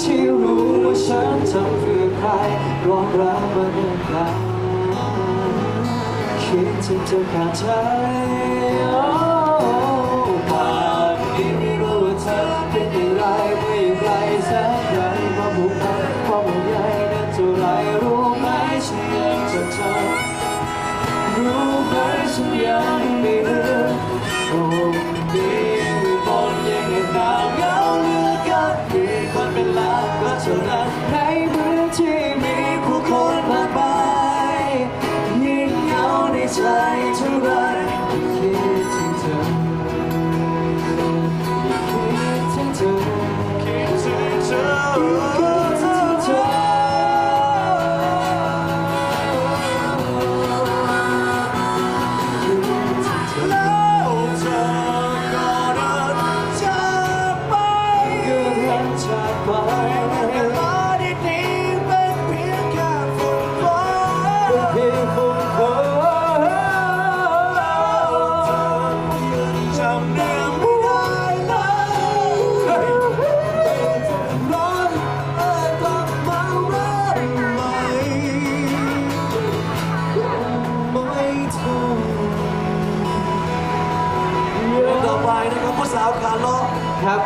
ที่รู้ว่าฉันทำเพื่อใครร้องรักมาเนิ่นนานคิดถึงเธอขาดใจป่านนี้ไม่รู้ว่าเธอเป็นอย่างไรเมื่ออยู่ไกลแสนไกลความผูกพันความห่วงใยนั้นเท่าไรรู้ไหมฉันยังจดจำรู้ไหมฉันยังานก็เท่านั้นในเมืองที่มีผู้คนมากมายยิ่งเหงาในใจเท่าไรคิดถึงเธอคิดถึงเธอคิดถึงเธอาวคาเลครับ